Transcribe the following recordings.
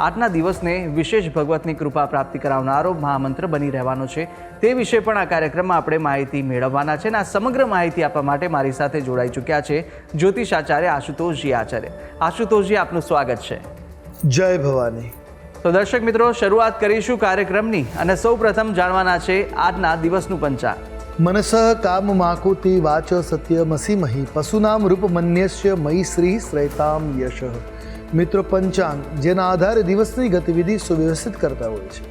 આજના દિવસને વિશેષ ભગવતની કૃપા પ્રાપ્તિ કરાવનારો મહામંત્ર બની રહેવાનો છે. તે વિશે પણ આ કાર્યક્રમમાં આપણે માહિતી મેળવવાના છે અને આ સમગ્ર માહિતી આપવા માટે મારી સાથે જોડાઈ ચૂક્યા છે જ્યોતિષ આચાર્ય આશુતોષજી આચાર્ય. આશુતોષજી આપનું સ્વાગત છે. જય ભવાની. તો દર્શક મિત્રો શરૂઆત કરીશું કાર્યક્રમની અને સૌ પ્રથમ જાણવાના છે આજના દિવસનું પંચાંગ. મનસ કામ માકુતિ વાચ સત્ય મસી મહી. પશુનામ રૂપમન્યસ્ય મયી શ્રી શ્રૈતામ યશ. મિત્રો પંચાંગ, જેના આધારે દિવસની ગતિવિધિ સુવ્યવસ્થિત કરતા હોય છે.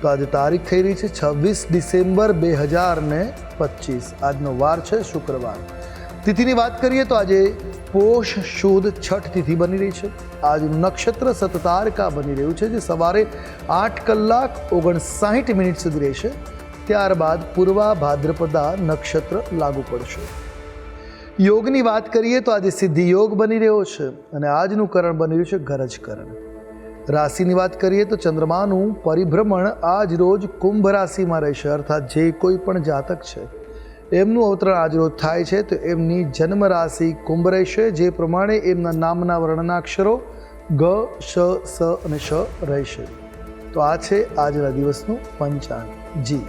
તો આજે તારીખ થઈ રહી છે છવ્વીસ ડિસેમ્બર બે હજાર ને પચીસ. આજનો વાર છે શુક્રવાર. તિથિની વાત કરીએ તો આજે પોષ શુદ્ધ છઠ તિથિ બની રહી છે. આજનું નક્ષત્ર સતતારકા બની રહ્યું છે, જે સવારે આઠ કલાક ઓગણસાઠ મિનિટ સુધી રહેશે. ત્યારબાદ પૂર્વા ભાદ્રપદા નક્ષત્ર લાગુ પડશે. યોગની વાત કરીએ તો આજે સિદ્ધિ યોગ બની રહ્યો છે અને આજનું કરણ બની રહ્યું છે ગરજ કરણ. રાશિની વાત કરીએ તો ચંદ્રમાનું પરિભ્રમણ આજ રોજ કુંભ રાશિમાં રહેશે, અર્થાત જે કોઈ પણ જાતક છે, એમનું અવતરણ આજ રોજ થાય છે, તો એમની જન્મ રાશિ કુંભ રહેશે, જે પ્રમાણે એમના નામના વર્ણના અક્ષરો ગ, શ, સ અને શ રહેશે. તો આ છે આજના દિવસનું પંચાંગ. જી.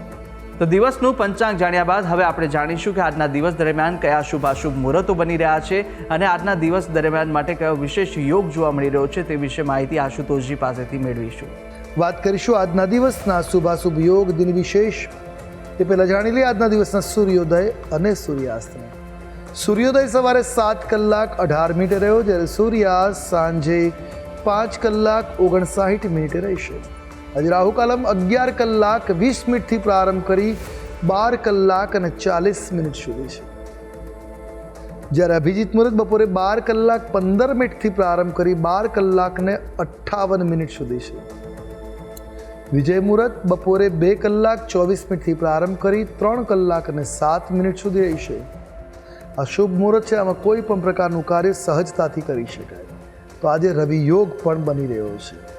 તો દિવસનું પંચાંગ જાણ્યા બાદ હવે આપણે જાણીશું કે આજના દિવસ દરમિયાન કયા શુભાશુભ મુહૂર્તો બની રહ્યા છે અને આજના દિવસ દરમિયાન માટે કયો વિશેષ યોગ જોવા મળી રહ્યો છે તે વિશે માહિતી આશુતોષજી પાસેથી મેળવીશું. વાત કરીશું આજના દિવસના શુભાશુભ યોગ દિન વિશેષ. તે પહેલાં જાણી લઈએ આજના દિવસના સૂર્યોદય અને સૂર્યાસ્તને. સૂર્યોદય સવારે સાત કલાક અઢાર મિનિટે રહ્યો, જ્યારે સૂર્યાસ્ત સાંજે પાંચ કલાક ઓગણસાઠ મિનિટે રહેશે. આજે રાહુ કાલમ અગિયાર કલાક વીસ મિનિટથી પ્રારંભ કરી બાર કલાક અને ચાલીસ મિનિટ સુધી છે. જ્યારે અભિજીત મુહૂર્ત બપોરે બાર કલાક પંદર મિનિટથી પ્રારંભ કરી બાર કલાક ને અઠ્ઠાવન મિનિટ સુધી છે. વિજય મુહૂર્ત બપોરે બે કલાક ચોવીસ મિનિટથી પ્રારંભ કરી ત્રણ કલાક અને સાત મિનિટ સુધી રહેશે આ શુભ મુહૂર્ત છે, આમાં કોઈ પણ પ્રકારનું કાર્ય સહજતાથી કરી શકાય. તો આજે રવિ યોગ પણ બની રહ્યો છે.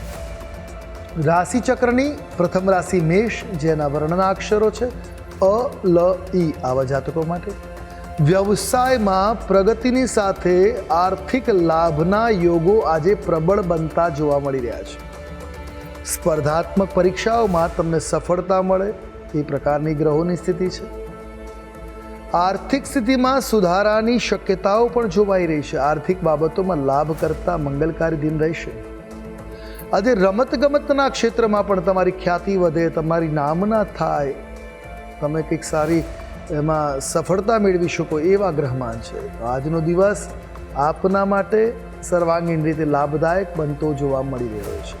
રાશિ ચક્રની પ્રથમ રાશિ મેષ, જેના વર્ણના અક્ષરો છે, અ, લ ઈ આવા જાતકો માટે. વ્યવસાયમાં પ્રગતિની સાથે આર્થિક લાભના યોગો આજે પ્રબળ બનતા જોવા મળી રહ્યા છે. સ્પર્ધાત્મક પરીક્ષાઓમાં તમને સફળતા મળે, એ પ્રકારની ગ્રહોની સ્થિતિ છે. આર્થિક સ્થિતિમાં સુધારાની શક્યતાઓ પણ જોવાઈ રહી છે. આર્થિક બાબતોમાં લાભ કરતા મંગલકારી દિન રહેશે. આજે રમતગમતના ક્ષેત્રમાં પણ તમારી ખ્યાતિ વધે, તમારી નામના થાય. તમે કંઈક સારી એમાં સફળતા મેળવી શકો એવા ગ્રહમાન છે. આજનો દિવસ આપના માટે સર્વાંગીણ રીતે લાભદાયક બનતો જોવા મળી રહ્યો છે.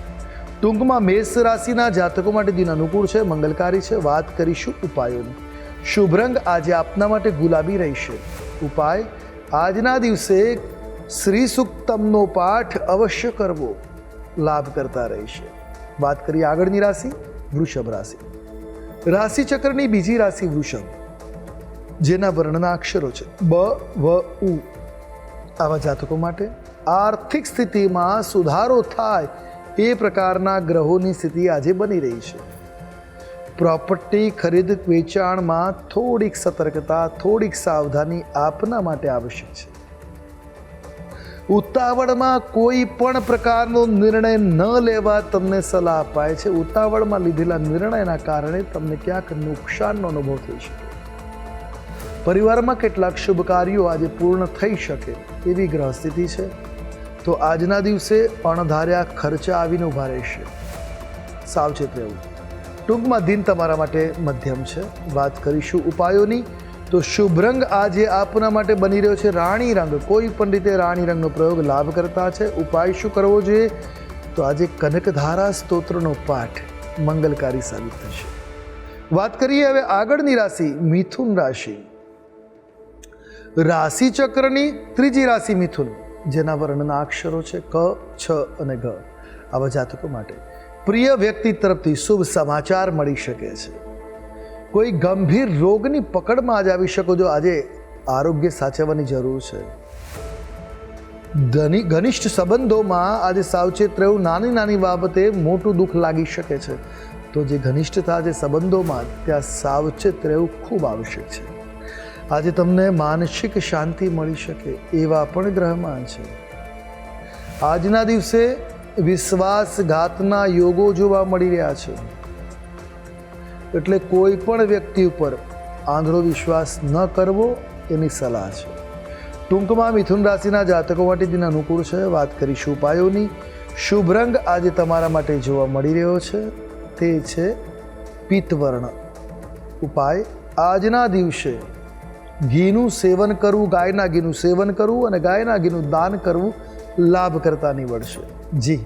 ટૂંકમાં મેષ રાશિના જાતકો માટે દિન અનુકૂળ છે, મંગલકારી છે. વાત કરીશું ઉપાયોની. શુભ રંગ આજે આપના માટે ગુલાબી રહેશે. ઉપાય, આજના દિવસે શ્રી સુક્તમનો પાઠ અવશ્ય કરવો. લાભ કરતા રહેશે વાત કરીએ આગળની રાશિ, વૃષભ રાશિ. રાશિ ચક્રની બીજી રાશિ વૃષભ, જેના વર્ણના અક્ષરો છે. બ, વ, ઉ. આવા જાતકો માટે આર્થિક સ્થિતિમાં સુધારો થાય એ પ્રકારના ગ્રહોની સ્થિતિ આજે બની રહી છે. પ્રોપર્ટી ખરીદ વેચાણમાં થોડીક સતર્કતા, થોડીક સાવધાની આપના માટે આવશ્યક છે. ઉતાવળમાં કોઈ પણ પ્રકારનો નિર્ણય ન લેવા તમને સલાહ અપાય છે. ઉતાવળમાં લીધેલા નિર્ણયના કારણે તમને ક્યાંક નુકસાનનો અનુભવ થઈ શકે. પરિવારમાં કેટલાક શુભ કાર્યો આજે પૂર્ણ થઈ શકે એવી ગ્રહ સ્થિતિ છે. તો આજના દિવસે અણધાર્યા ખર્ચા આવીને ઊભા રહેશે. સાવચેત રહેવું. ટૂંકમાં દિન તમારા માટે મધ્યમ છે. વાત કરીશું ઉપાયોની. તો શુભ રંગ આજે આપના માટે બની રહ્યો છે રાણી રંગ. કોઈ પણ રીતે રાણી રંગનો પ્રયોગ લાભ કરતા છે. ઉપાય શું કરવો જોઈએ? તો આજે કનકધારા સ્તોત્રનો પાઠ મંગલકારી સાબિત થશે. વાત કરીએ હવે આગળની રાશિ, મિથુન રાશિ. રાશિ ચક્રની ત્રીજી રાશિ મિથુન, જેના વર્ણના અક્ષરો છે ક, છ અને ઘ. આવા જાતકો માટે પ્રિય વ્યક્તિ તરફથી શુભ સમાચાર મળી શકે છે. કોઈ ગંભીર રોગની પકડમાં આજે આવી શકો છો આજે આરોગ્ય સાચવવાની જરૂર છે. ઘનિષ્ઠ સંબંધોમાં આજે સાવચેત રહેવું નાની નાની બાબતે મોટું દુઃખ લાગી શકે છે. તો જે ઘનિષ્ઠતા જે સંબંધોમાં ત્યાં સાવચેત રહેવું ખૂબ આવશ્યક છે. આજે તમને માનસિક શાંતિ મળી શકે એવા પણ ગ્રહમાન છે. આજના દિવસે વિશ્વાસઘાતના યોગો જોવા મળી રહ્યા છે. એટલે કોઈ પણ વ્યક્તિ ઉપર આંધળો વિશ્વાસ ન કરવો એની સલાહ છે. ટૂંકમાં મિથુન રાશિના જાતકો માટે દિન અનુકૂળ છે, વાત કરીશું ઉપાયોની શુભ રંગ આજે તમારા માટે જોવા મળી રહ્યો છે. તે છે પિત્તવર્ણ. ઉપાય, આજના દિવસે ઘીનું સેવન કરવું, ગાયના ઘીનું સેવન કરવું અને ગાયના ઘીનું દાન કરવું લાભ કરતા નીવડશે. જી.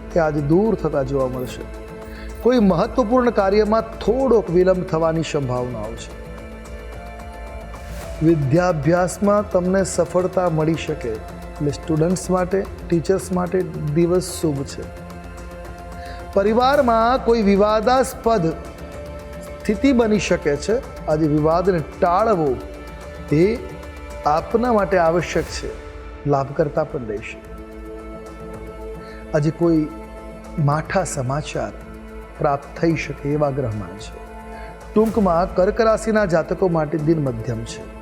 તે આજે દૂર થતા જોવા મળશે. કોઈ મહત્વપૂર્ણ કાર્યમાં થોડોક વિલંબ થવાની સંભાવનાઓ છે. વિદ્યાભ્યાસમાં તમને સફળતા મળી શકે એટલે સ્ટુડન્ટ્સ માટે ટીચર્સ માટે દિવસ શુભ છે. પરિવારમાં કોઈ વિવાદાસ્પદ સ્થિતિ બની શકે છે. આજે વિવાદને ટાળવો એ આપના માટે આવશ્યક છે. લાભ કરતા પણ રહેશે આજે કોઈ માઠા સમાચાર પ્રાપ્ત થઈ શકે એવા ગ્રહમાં છે. ટૂંકમાં કર્ક રાશિના જાતકો માટે દિન મધ્યમ છે.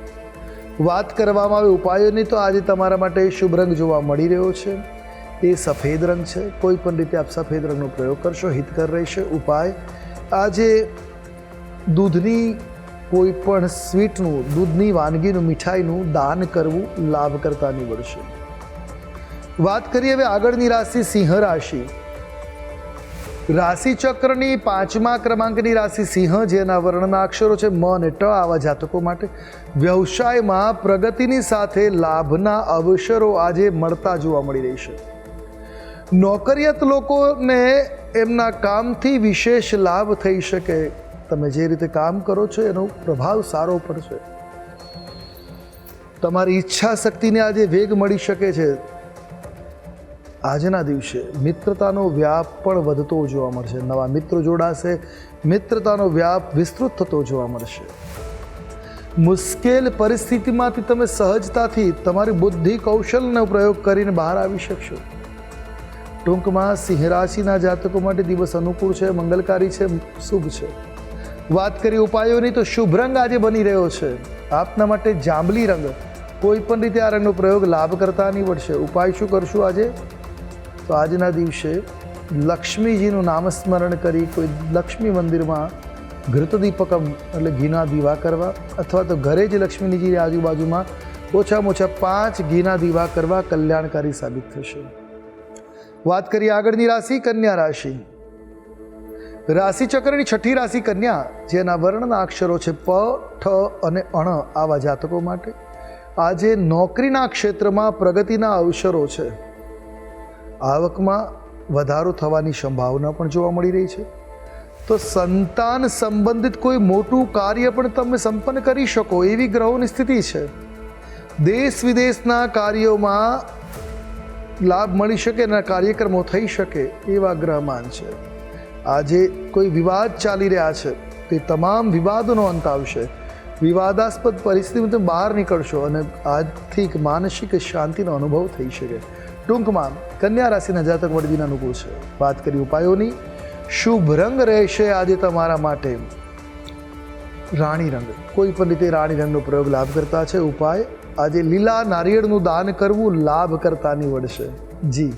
વાત કરવામાં આવે ઉપાયોની તો આજે તમારા માટે શુભ રંગ જોવા મળી રહ્યો છે. એ સફેદ રંગ છે. કોઈ પણ રીતે આપ સફેદ રંગનો પ્રયોગ કરશો, હિતકર રહેશે. ઉપાય, આજે દૂધની કોઈ પણ સ્વીટનું, દૂધની વાનગીનું, મીઠાઈનું દાન કરવું લાભ કરતા નીવડશે. વાત કરીએ હવે આગળની રાશિ સિંહ રાશિ. રાશિ ચક્રની પાંચમા ક્રમાંકની રાશિ સિંહ, જેના વર્ણના અક્ષરો છે મ અને ટ, આવા જાતકો માટે વ્યવસાયમાં પ્રગતિની સાથે લાભના અવસરો આજે મળતા જોવા મળી રહી છે. નોકરિયાત લોકોને એમના કામથી વિશેષ લાભ થઈ શકે. તમે જે રીતે કામ કરો છો, એનો પ્રભાવ સારો પડશે. તમારી ઈચ્છા શક્તિને આજે વેગ મળી શકે છે. આજના દિવસે મિત્રતાનો વ્યાપ પણ વધતો જોવા મળશે. નવા મિત્રો જોડાશે, મિત્રતાનો વ્યાપ વિસ્તૃત થતો જોવા મળશે. મુશ્કેલ પરિસ્થિતિમાંથી તમે સહજતાથી તમારી બુદ્ધિ કૌશલનો પ્રયોગ કરીને બહાર આવી શકશો. ટૂંકમાં સિંહ રાશિના જાતકો માટે દિવસ અનુકૂળ છે, મંગલકારી છે, શુભ છે. વાત કરી ઉપાયોની તો શુભ રંગ આજે બની રહ્યો છે. આપના માટે જાંબલી રંગ, કોઈ પણ રીતે આ રંગનો પ્રયોગ લાભ કરતા નીવડશે ઉપાય શું કરશું આજે? તો આજના દિવસે લક્ષ્મીજીનું નામસ્મરણ કરી કોઈ લક્ષ્મી મંદિરમાં ઘૃતદીપકમ એટલે ઘીના દીવા કરવા અથવા તો ઘરે જ લક્ષ્મીજીની આજુબાજુમાં ઓછામાં ઓછા પાંચ ઘીના દીવા કરવા કલ્યાણકારી સાબિત થશે. વાત કરીએ આગળની રાશિ કન્યા રાશિ. રાશિ ચક્રની છઠ્ઠી રાશિ કન્યા, જેના વર્ણના અક્ષરો છે પ, ઠ અને અણ આવા જાતકો માટે. આજે નોકરીના ક્ષેત્રમાં પ્રગતિના અવસરો છે. આવકમાં વધારો થવાની સંભાવના પણ જોવા મળી રહી છે. તો સંતાન સંબંધિત કોઈ મોટું કાર્ય પણ તમે સંપન્ન કરી શકો એવી ગ્રહોની સ્થિતિ છે. દેશ વિદેશના કાર્યોમાં લાભ મળી શકે અને કાર્યક્રમો થઈ શકે એવા ગ્રહમાન છે. આજે કોઈ વિવાદ ચાલી રહ્યા છે, તે તમામ વિવાદોનો અંત આવશે. વિવાદાસ્પદ પરિસ્થિતિમાં તમે બહાર નીકળશો અને આર્થિક, માનસિક શાંતિનો અનુભવ થઈ શકે. ટૂંકમાં કન્યા રાશિના જાતક વડદીના અનુકૂળ છે. વાત કરી ઉપાયોની. શુભ રંગ રહેશે આજે તમારા માટે. રાણી રંગ. કોઈ પણ રીતે રાણી રંગનો પ્રયોગ લાભ કરતા છે. ઉપાય, આજે લીલા નારિયેળનું દાન કરવું લાભ કરતા નીવડશે. જી.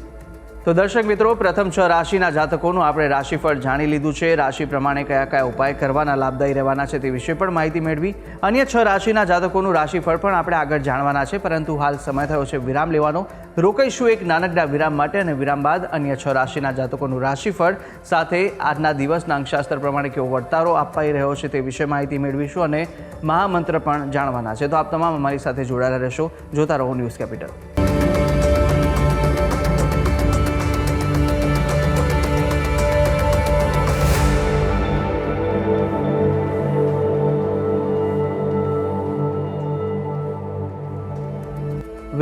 તો દર્શક મિત્રો, પ્રથમ છ રાશિના જાતકોનું આપણે રાશિફળ જાણી લીધું છે. રાશિ પ્રમાણે કયા કયા ઉપાય કરવાના, લાભદાયી રહેવાના છે તે વિશે પણ માહિતી મેળવી. અન્ય છ રાશિના જાતકોનું રાશિફળ પણ આપણે આગળ જાણવાના છે. પરંતુ હાલ સમય થયો છે વિરામ લેવાનો. રોકાઈશું એક નાનકડા વિરામ માટે અને વિરામ બાદ અન્ય છ રાશિના જાતકોનું રાશિફળ સાથે આજના દિવસના અંકશાસ્ત્ર પ્રમાણે કેવો વર્તારો અપાઈ રહ્યો છે તે વિશે માહિતી મેળવીશું અને મહામંત્ર પણ જાણવાના છે. તો આપ તમામ અમારી સાથે જોડાયેલા રહેશો. જોતા રહો ન્યૂઝ કેપિટલ.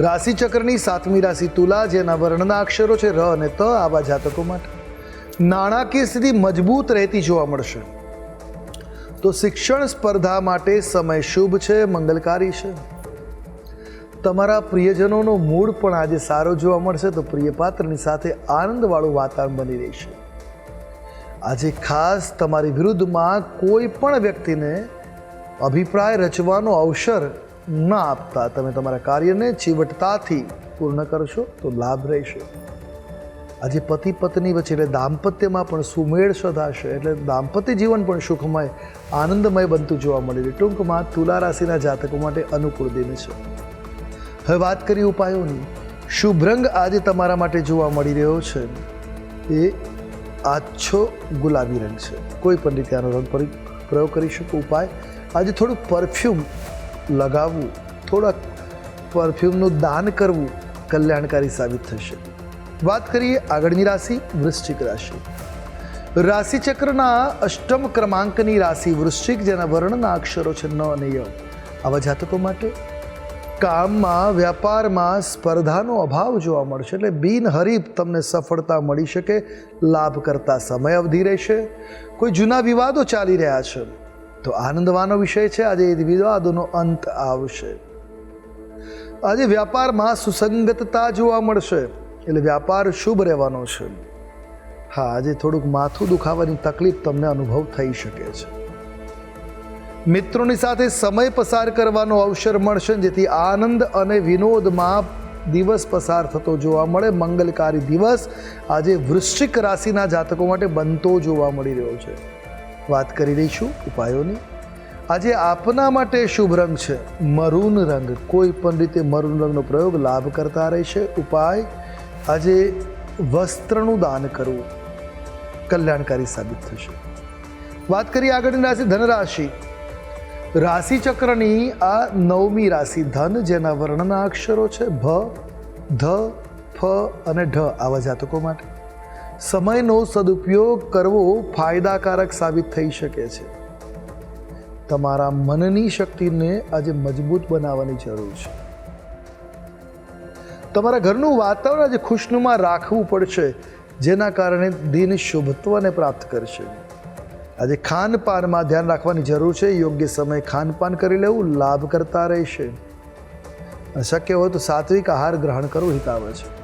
રાશિ ચક્રની સાતમી રાશિ તુલા, જેના વર્ણના અક્ષરો છે ર અને ત, આવા જાતકો માટે. નાણાકીય સ્થિતિ મજબૂત રહેતી જોવા મળશે. તો શિક્ષણ સ્પર્ધા માટે સમય શુભ છે, મંગલકારી છે. તમારા પ્રિયજનોનો મૂડ પણ આજે સારો જોવા મળશે, તો પ્રિય પાત્રની સાથે આનંદવાળું વાતાવરણ બની રહેશે. આજે ખાસ તમારી વિરુદ્ધમાં કોઈ પણ વ્યક્તિને અભિપ્રાય રચવાનો અવસર ન આપતા. તમે તમારા કાર્યને ચીવટતાથી પૂર્ણ કરશો તો લાભ રહેશે. આજે પતિ પત્ની વચ્ચે એટલે દાંપત્યમાં પણ સુમેળ સધાશે એટલે દાંપત્ય જીવન પણ સુખમય, આનંદમય બનતું જોવા મળી રહ્યું ટૂંકમાં તુલા રાશિના જાતકો માટે અનુકૂળ દિન છે. હવે વાત કરી ઉપાયોની. શુભ્રંગ આજે તમારા માટે જોવા મળી રહ્યો છે. એ આછો ગુલાબી રંગ છે. કોઈ પણ રીતે આનો રંગ પરી- પ્રયોગ કરી શકો. ઉપાય, આજે થોડું પરફ્યુમ લગાવવું થોડાક પરફ્યુમનું દાન કરવું કલ્યાણકારી સાબિત થશે. વાત કરીએ આગળની રાશિ, વૃશ્ચિક રાશિ. રાશિચક્રના અષ્ટમ ક્રમાંકની રાશિ વૃશ્ચિક, જેના વર્ણના અક્ષરો છે ન અને ય. આવા જાતકો માટે કામમાં, વ્યાપારમાં સ્પર્ધાનો અભાવ જોવા મળશે, એટલે બિનહરીફ તમને સફળતા મળી શકે લાભ કરતા સમય અવધિ રહેશે. કોઈ જૂના વિવાદો ચાલી રહ્યા છે. તો આનંદવાનો વિષય છે. આજે વિવાદોનો અંત આવશે. આજે વ્યાપારમાં સુસંગતતા જોવા મળશે. એટલે વ્યાપાર શુભ રહેવાનો છે. હા, આજે થોડુંક માથું દુખાવાની તકલીફ તમને અનુભવ થઈ શકે છે. મિત્રોની સાથે સમય પસાર કરવાનો અવસર મળશે. જેથી આનંદ અને વિનોદમાં દિવસ પસાર થતો જોવા મળે. મંગલકારી દિવસ આજે વૃશ્ચિક રાશિના જાતકો માટે બનતો જોવા મળી રહ્યો છે. વાત કરી રહીશું ઉપાયોની. આજે આપના માટે શુભ રંગ છે. મરૂન રંગ. કોઈ પણ રીતે મરૂન રંગનો પ્રયોગ લાભ કરતા રહેશે ઉપાય? આજે વસ્ત્રનું દાન કરવું. કલ્યાણકારી સાબિત થશે. વાત કરીએ આગળની રાશિ ધનરાશિ. રાશિ ચક્રની આ નવમી રાશિ ધન, જેના વર્ણના અક્ષરો છે ભ, ધ, ફ અને ઢ આવા જાતકો માટે. સમયનો સદુપયોગ કરવો ફાયદાકારક સાબિત થઈ શકે છે. તમારા મનની શક્તિને આજે મજબૂત બનાવવાની જરૂર છે. તમારા ઘરનું વાતાવરણ આજે ખુશનુમા રાખવું પડશે, જેના કારણે દિન શુભત્વને પ્રાપ્ત કરશે. આજે ખાનપાનમાં ધ્યાન રાખવાની જરૂર છે, યોગ્ય સમયે ખાનપાન કરી લેવું લાભ કરતા રહેશે. શક્ય હોય તો સાત્વિક આહાર ગ્રહણ કરવું હિતાવે છે.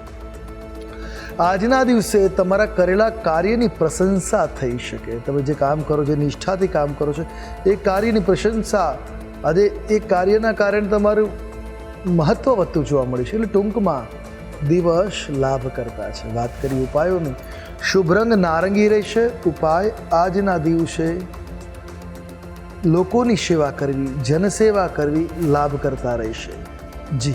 આજના દિવસે તમારા કરેલા કાર્યની પ્રશંસા થઈ શકે. તમે જે કામ કરો છો નિષ્ઠાથી કામ કરો છો, એ કાર્યની પ્રશંસા, આજે એ કાર્યના કારણે તમારું મહત્વ વધતું જોવા મળે છે. એટલે ટૂંકમાં દિવસ લાભ કરતા છે. વાત કરી ઉપાયોની. શુભ રંગ નારંગી રહેશે. ઉપાય આજના દિવસે લોકોની સેવા કરવી, જનસેવા કરવી લાભ કરતા રહેશે. જી.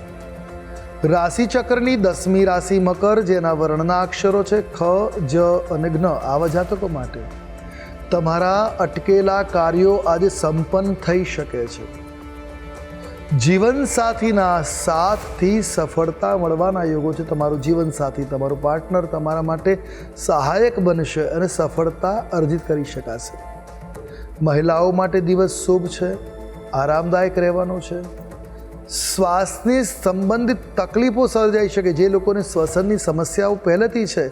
રાશિ ચક્રની દસમી રાશિ મકર, જેના વર્ણના અક્ષરો છે ખ, જ અને જ્ઞ આવા જાતકો માટે. તમારા અટકેલા કાર્યો આજે સંપન્ન થઈ શકે છે. જીવનસાથીના સાથથી સફળતા મળવાના યોગો છે. તમારું જીવનસાથી, તમારું પાર્ટનર તમારા માટે સહાયક બનશે અને સફળતા અર્જિત કરી શકાશે. મહિલાઓ માટે દિવસ શુભ છે. આરામદાયક રહેવાનો છે. શ્વાસની સંબંધિત તકલીફો સર્જાઈ શકે. જે લોકોને શ્વસનની સમસ્યાઓ પહેલેથી છે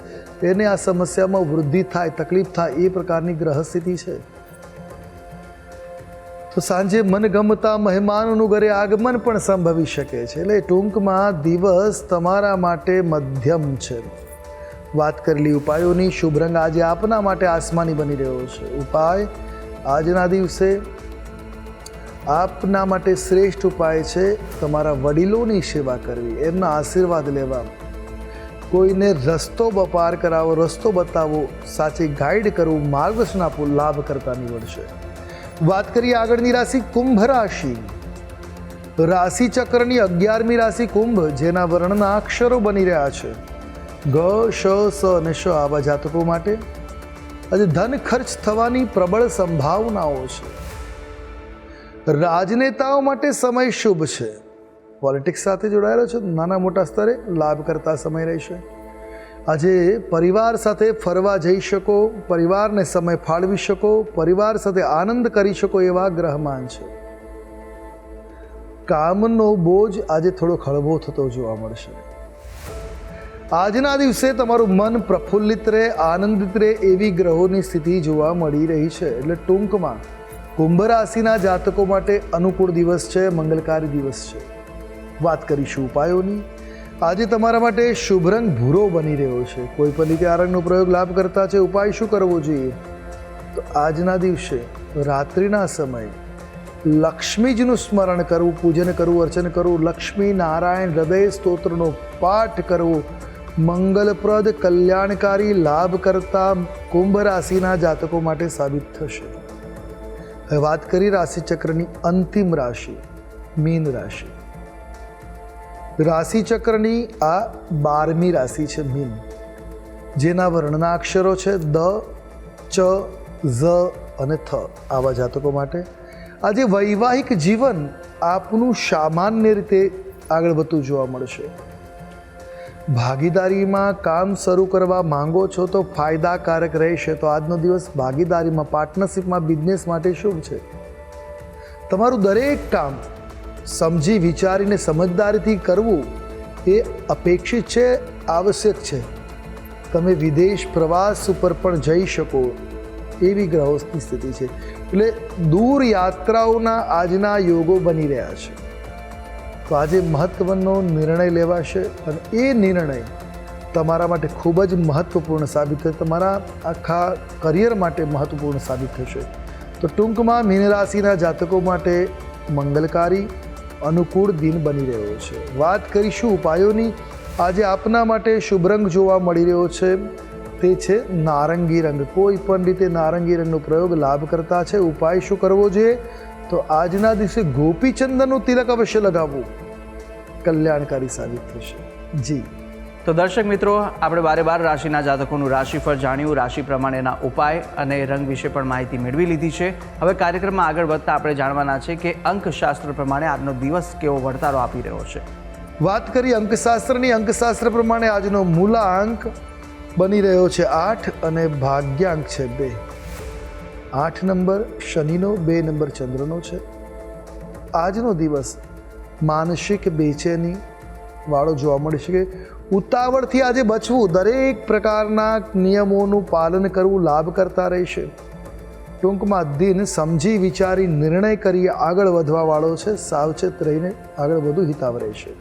એને આ સમસ્યામાં વૃદ્ધિ થાય, તકલીફ થાય, એ પ્રકારની ગ્રહ સ્થિતિ છે. તો સાંજે મનગમતા મહેમાનોનું ઘરે આગમન પણ સંભવી શકે છે. એટલે ટૂંકમાં દિવસ તમારા માટે મધ્યમ છે. વાત કરેલી ઉપાયોની. શુભ રંગ આજે આપના માટે આસમાની બની રહ્યો છે. ઉપાય, આજના દિવસે આપના માટે શ્રેષ્ઠ ઉપાય છે તમારા વડીલોની સેવા કરવી, એમના આશીર્વાદ લેવા. કોઈને રસ્તો બપાર કરાવો, રસ્તો બતાવો, સાચી ગાઈડ કરવું માર્ગદર્શન આપવું લાભ કરતા નીવડશે. વાત કરીએ આગળની રાશિ કુંભ રાશિ. રાશિ ચક્રની અગિયારમી રાશિ કુંભ, જેના વર્ણના અક્ષરો બની રહ્યા છે. ગ, શ, સ અને શ આવા જાતકો માટે. આજે ધન ખર્ચ થવાની પ્રબળ સંભાવનાઓ છે. રાજનેતાઓ માટે સમય શુભ છે. પોલિટિક્સ સાથે જોડાયેલો છે? નાના મોટા સ્તરે લાભ કરતા સમય રહેશે. આજે પરિવાર સાથે ફરવા જઈ શકો, પરિવારને સમય ફાળવી શકો, પરિવાર સાથે આનંદ કરી શકો એવા ગ્રહમાન છે. કામનો બોજ આજે થોડો હળવો થતો જોવા મળશે. આજના દિવસે તમારું મન પ્રફુલ્લિત રહે, આનંદિત રહે એવી ગ્રહોની સ્થિતિ જોવા મળી રહી છે. એટલે ટૂંકમાં કુંભ રાશિના જાતકો માટે અનુકૂળ દિવસ છે, મંગલકારી દિવસ છે. વાત કરીશું ઉપાયોની. આજે તમારા માટે શુભ રંગ ભૂરો બની રહ્યો છે. કોઈ પણ રીતે આ રંગનો પ્રયોગ લાભ કરતા છે. ઉપાય શું કરવો જોઈએ? તો આજના દિવસે રાત્રિના સમયે લક્ષ્મીજીનું સ્મરણ કરવું, પૂજન કરવું, અર્ચન કરવું, લક્ષ્મી નારાયણ હૃદય સ્તોત્રનો પાઠ કરવો, મંગલપ્રદ કલ્યાણકારી લાભ કરતા કુંભ રાશિના જાતકો માટે સાબિત થશે. હવે વાત કરી રાશિ ચક્રની અંતિમ રાશિ, મીન રાશિ. રાશિ ચક્રની આ બારમી રાશિ છે મીન, જેના વર્ણના અક્ષરો છે દ, ચ, ઝ અને થ આવા જાતકો માટે. આજે વૈવાહિક જીવન આપનું સામાન્ય રીતે આગળ વધતું જોવા મળશે. ભાગીદારીમાં કામ શરૂ કરવા માંગો છો તો ફાયદાકારક રહેશે. તો આજનો દિવસ ભાગીદારીમાં પાર્ટનરશિપમાં બિઝનેસ માટે શુભ છે? તમારું દરેક કામ સમજી, વિચારીને સમજદારીથી કરવું એ અપેક્ષિત છે, આવશ્યક છે. તમે વિદેશ પ્રવાસ ઉપર પણ જઈ શકો એવી ગ્રહોની સ્થિતિ છે. એટલે દૂર યાત્રાઓના આજના યોગો બની રહ્યા છે. તો આજે મહત્વનો નિર્ણય લેવાશે અને એ નિર્ણય તમારા માટે ખૂબ જ મહત્વપૂર્ણ સાબિત થશે. તમારા આખા કરિયર માટે મહત્વપૂર્ણ સાબિત થશે. તો ટૂંકમાં મીન રાશિના જાતકો માટે મંગલકારી અનુકૂળ દિન બની રહ્યો છે. વાત કરીશું ઉપાયોની. આજે આપના માટે શુભ રંગ જોવા મળી રહ્યો છે. તે છે નારંગી રંગ. કોઈ પણ રીતે નારંગી રંગનો પ્રયોગ લાભ કરતા છે. ઉપાય શું કરવો જોઈએ? તો આજના દિવસે ગોપીચંદનનું તિલક અવશ્ય લગાવવું. કલ્યાણકારી સાબિત થશે. જી. તો દર્શક મિત્રો આપણે બારે બાર રાશિના જાતકોનું રાશિફળ જાણ્યું રાશિ પ્રમાણેના ઉપાય અને રંગ વિશે પણ માહિતી મેળવી લીધી છે. હવે કાર્યક્રમમાં આગળ વધતા આપણે જાણવાના છે કે અંકશાસ્ત્ર પ્રમાણે આજનો દિવસ કેવો વળતારો આપી રહ્યો છે. વાત કરી અંકશાસ્ત્રની. અંકશાસ્ત્ર પ્રમાણે આજનો મૂલાંક બની રહ્યો છે આઠ અને ભાગ્યાંક છે બે. આઠ નંબર શનિનો બે નંબર ચંદ્રનો છે. આજનો દિવસ માનસિક બેચેની વાળો જોવા મળી શકે. ઉતાવળથી આજે બચવું, દરેક પ્રકારના નિયમોનું પાલન કરવું લાભ કરતા રહેશે. ટૂંકમાં દિન સમજી વિચારી નિર્ણય કરી આગળ વધવા વાળો છે, સાવચેત રહીને આગળ વધુ હિતાવ રહેશે.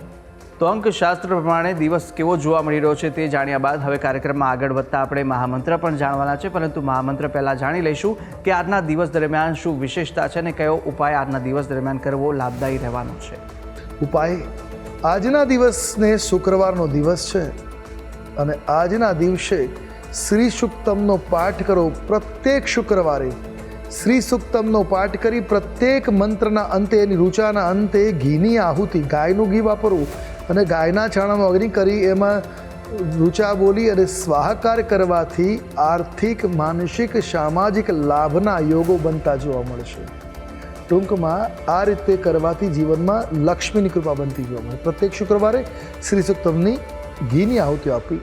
તો અંકશાસ્ત્ર પ્રમાણે દિવસ કેવો જોવા મળી રહ્યો છે તે જાણ્યા બાદ હવે કાર્યક્રમમાં આગળ વધતા આપણે મહામંત્ર પણ જાણવાના છે, પરંતુ મહામંત્ર પહેલાં જાણી લઈશું કે આજના દિવસ દરમિયાન શું વિશેષતા છે અને કયો ઉપાય આજના દિવસ દરમિયાન કરવો લાભદાયી રહેવાનો છે. ઉપાય આજના દિવસને શુક્રવારનો દિવસ છે. અને આજના દિવસે શ્રી સુક્તમનો પાઠ કરો પ્રત્યેક શુક્રવારે. શ્રી સુક્તમનો પાઠ કરી પ્રત્યેક મંત્રના અંતે, એની રૂચાના અંતે ઘીની આહુતિ, ગાયનું ઘી વાપરવું અને ગાયના છાણામાં અગ્નિ કરી એમાં રૂચા બોલી અને સ્વાહકાર કરવાથી આર્થિક, માનસિક, સામાજિક લાભના યોગો બનતા જોવા મળશે. ટૂંકમાં આ રીતે કરવાથી જીવનમાં લક્ષ્મીની કૃપા બનતી જોવા મળે. પ્રત્યેક શુક્રવારે શ્રી સુક્તમની ઘીની આહુતિઓ આપી.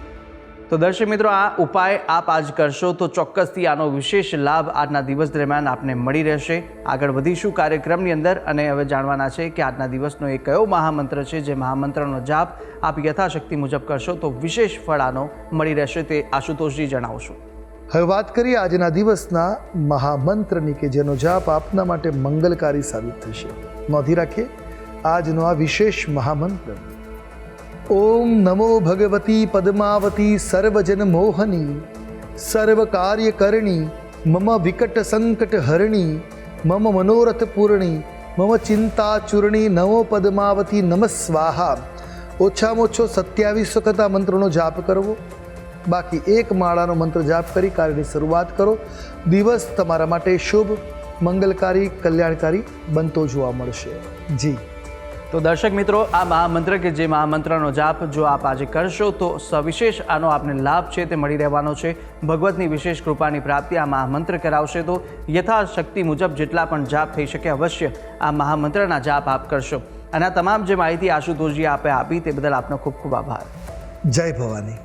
તો દર્શક મિત્રો, આ ઉપાય આપ આજ કરશો તો ચોક્કસથી આનો વિશેષ લાભ આજના દિવસ દરમિયાન આપને મળી રહેશે. આગળ વધીશું કાર્યક્રમની અંદર અને હવે જાણવાના છે કે આજના દિવસનો એ કયો મહામંત્ર છે જે મહામંત્રનો જાપ આપ યથાશક્તિ મુજબ કરશો તો વિશેષ ફળ આનો મળી રહેશે તે આશુતોષજી જણાવશું. હવે વાત કરીએ આજના દિવસના મહામંત્રની કે જેનો જાપ આપના માટે મંગલકારી સાબિત થશે. નોંધી રાખીએ, આજનો આ વિશેષ મહામંત્ર. ઓમ નમો ભગવતી પદ્માવતી સર્વજન મોહની, સર્વ કાર્ય કરણી મમ વિકટ સંકટ હરણી, મમ મનોરથ પૂર્ણી, મમ ચિંતા ચૂર્ણી નમો પદ્માવતી નમ સ્વાહા. ઓછામાં ઓછો સત્યાવીસ વખત આ મંત્રનો જાપ કરવો. બાકી એક માળાનો મંત્ર જાપ કરી કાર્યની શરૂઆત કરો. દિવસ તમારા માટે શુભ મંગલકારી કલ્યાણકારી બનતો જોવા મળશે. જી. તો દર્શક મિત્રો આ મહામંત્ર કે જે મહામંત્રનો જાપ જો આપ આજે કરશો તો સવિશેષ આનો આપને લાભ છે તે મળી રહેવાનો છે. ભગવતની વિશેષ કૃપાની પ્રાપ્તિ આ મહામંત્ર કરાવશે તો યથાશક્તિ મુજબ જેટલા પણ જાપ થઈ શકે અવશ્ય આ મહામંત્રના જાપ આપ કરશો. અને આ તમામ જે માહિતી આશુતોષજી આપે આપી તે બદલ આપનો ખૂબ ખૂબ આભાર. જય ભવાની.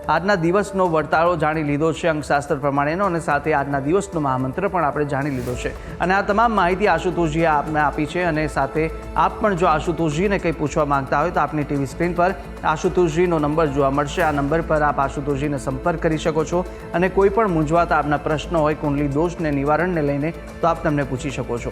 આજના દિવસનો વર્તાળો જાણી લીધો છે અંકશાસ્ત્ર પ્રમાણેનો અને સાથે આજના દિવસનો મહામંત્ર પણ આપણે જાણી લીધો છે. અને આ તમામ માહિતી આશુતોષજીએ આપને આપી છે અને સાથે આપ પણ જો આશુતોષજીને કંઈ પૂછવા માંગતા હોય તો આપની ટીવી સ્ક્રીન પર આશુતોષજીનો નંબર જોવા મળશે. આ નંબર પર આપ આશુતોષજીને સંપર્ક કરી શકો છો અને કોઈ પણ મૂંઝવાતા આપના પ્રશ્નો હોય, કુંડલી દોષને નિવારણને લઈને તો આપ તમને પૂછી શકો છો.